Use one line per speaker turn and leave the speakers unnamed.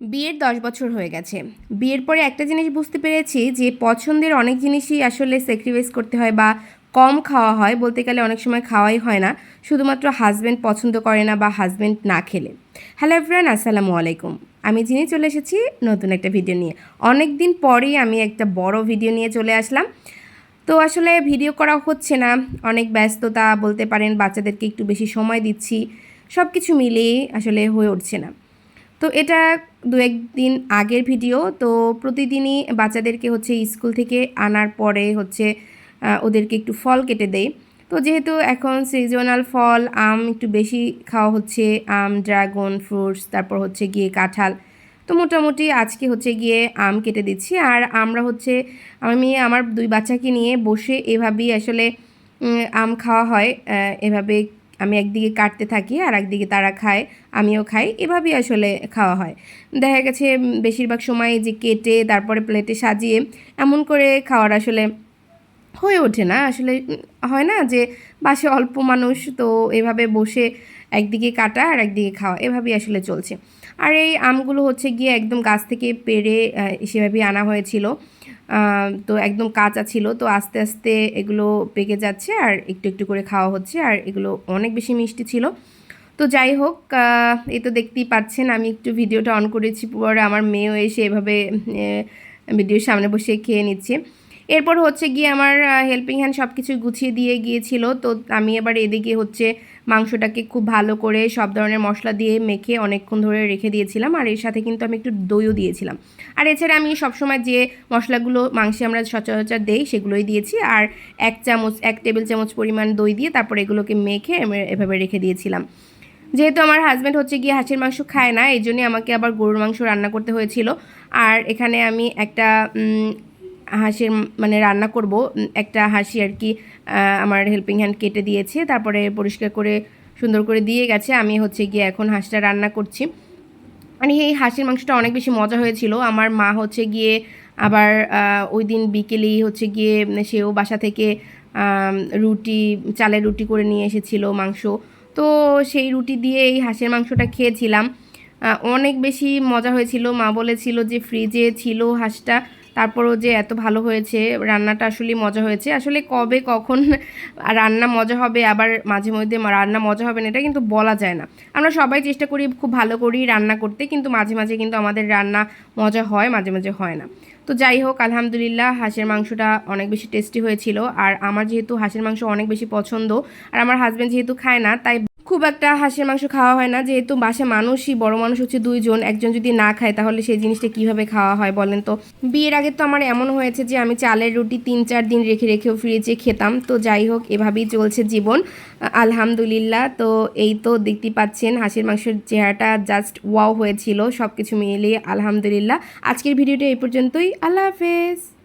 বিয়ের দশ বছর হয়ে গেছে। বিয়ের পরে একটা জিনিস বুঝতে পেরেছি যে পছন্দের অনেক জিনিসই আসলে স্যাক্রিফাইস করতে হয় বা কম খাওয়া হয়। বলতে গেলে অনেক সময় খাওয়াই হয় না। শুধুমাত্র হাজব্যান্ড পছন্দ করে না বা হাজব্যান্ড না খেলে। হ্যালো এভরান আসসালামু আলাইকুম। আমি যিনি চলে এসেছি নতুন একটা ভিডিও নিয়ে। অনেক দিন পরেই আমি একটা বড় ভিডিও নিয়ে চলে আসলাম। তো আসলে ভিডিও করা হচ্ছে না। অনেক ব্যস্ততা, বলতে পারেন বাচ্চাদেরকে একটু বেশি সময় দিচ্ছি। সব কিছু মিলিয়ে আসলে হয়ে উঠছে না। তো এটা দু একদিন আগের ভিডিও। তো প্রতিদিনই বাচ্চাদেরকে হচ্ছে স্কুল থেকে আনার পরে হচ্ছে ওদেরকে একটু ফল কেটে দেয় তো যেহেতু এখন সিজনাল ফল, আম একটু বেশি খাওয়া হচ্ছে, আম ড্রাগন ফ্রুটস তারপর হচ্ছে গিয়ে কাঁঠাল। তো মোটামুটি আজকে হচ্ছে গিয়ে আম কেটে দিচ্ছি। আর আমরা হচ্ছে, আমি আমার দুই বাচ্চাকে নিয়ে বসে এভাবেই আসলে আম খাওয়া হয় এভাবে আমি একদিকে কাটতে থাকি আর একদিকে তারা খায় আমিও খাই। এভাবেই আসলে খাওয়া হয়। দেখা গেছে বেশিরভাগ সময় যে কেটে তারপরে প্লেটে সাজিয়ে এমন করে খাওয়ার আসলে হয়ে ওঠে না। আসলে হয় না যে বাসে অল্প মানুষ তো এভাবে বসে একদিকে কাটা আর একদিকে খাওয়া এভাবেই আসলে চলছে। আর এই আমগুলো হচ্ছে গিয়ে একদম গাছ থেকে আহ, সেভাবেই আনা হয়েছিল। তো একদম কাঁচা ছিল, তো আস্তে আস্তে এগুলো পেকে যাচ্ছে আর একটু একটু করে খাওয়া হচ্ছে আর এগুলো অনেক বেশি মিষ্টি ছিল। তো যাই হোক এই তো দেখতেই পাচ্ছেন আমি একটু ভিডিওটা অন করেছি, পরে আমার মেয়েও এসে এভাবে ভিডিওর সামনে বসে খেয়ে নিচ্ছে। এরপর হচ্ছে গিয়ে আমার হেল্পিং হ্যান্ড সব কিছু গুছিয়ে দিয়ে গিয়েছিল। তো আমি এবার এদিকে হচ্ছে মাংসটাকে খুব ভালো করে সব ধরনের মশলা দিয়ে মেখে অনেকক্ষণ ধরে রেখে দিয়েছিলাম। আর এর সাথে কিন্তু আমি একটু দইও দিয়েছিলাম। আর এছাড়া আমি সবসময় যে মশলাগুলো মাংসে আমরা সচরাচর দেই সেগুলোই দিয়েছি। আর এক চামচ, এক টেবিল চামচ পরিমাণ দই দিয়ে তারপর এগুলোকে মেখে এভাবে রেখে দিয়েছিলাম। যেহেতু আমার হাজব্যান্ড হচ্ছে গিয়ে হাঁসের মাংস খায় না এই জন্যই আমাকে আবার গরুর মাংস রান্না করতে হয়েছিল। আর এখানে আমি একটা হাঁসের মানে রান্না করব। একটা হাঁসি আর কি আমার হেল্পিং হ্যান্ড কেটে দিয়েছে। তারপরে পরিষ্কার করে, সুন্দর করে দিয়ে গেছে। আমি হচ্ছে গিয়ে এখন হাঁসটা রান্না করছি। মানে এই হাঁসের মাংসটা অনেক বেশি মজা হয়েছিল। আমার মা হচ্ছে গিয়ে আবার ওই দিন বিকেলেই হচ্ছে গিয়ে সেও বাসা থেকে রুটি, চালের রুটি করে নিয়ে এসেছিল মাংস। তো সেই রুটি দিয়ে এই হাঁসের মাংসটা খেয়েছিলাম। অনেক বেশি মজা হয়েছিল। মা বলেছিল যে ফ্রিজে ছিল হাঁসটা। তারপরও যে এত ভালো হয়েছে, রান্নাটা আসলে মজা হয়েছে। আসলে কবে কখন রান্না মজা হবে, আবার মাঝে মধ্যে রান্না মজা হবে না, এটা কিন্তু বলা যায় না। আমরা সবাই চেষ্টা করি খুব ভালো করি রান্না করতে, কিন্তু মাঝে মাঝে কিন্তু আমাদের রান্না মজা হয়, মাঝে মাঝে হয় না। তো যাই হোক, আলহামদুলিল্লাহ হাঁসের মাংসটা অনেক বেশি টেস্টি হয়েছিল। আর আমার যেহেতু হাঁসের মাংস অনেক বেশি পছন্দ, আর আমার হাজব্যান্ড যেহেতু খায় না, তাই খুব একটা হাঁসের মাংস খাওয়া হয় না। যেহেতু বাসা মানুষই, বড় মানুষ হচ্ছে দুইজন, একজন যদি না খায় তাহলে সেই জিনিসটা কীভাবে খাওয়া হয় বলেন তো? বিয়ের আগে তো আমার এমন হয়েছে যে আমি চালের রুটি তিন চার দিন রেখে রেখেও ফ্রিজে খেতাম। তো যাই হোক, এভাবেই চলছে জীবন। আলহামদুলিল্লাহ, তো এই তো দেখতে পাচ্ছেন হাঁসের মাংসের চেহারাটা জাস্ট ওয়াও হয়েছিল। সব কিছু মিলিয়ে আলহামদুলিল্লাহ। আজকের ভিডিওটা এই পর্যন্তই। আল্লাহ হাফেজ।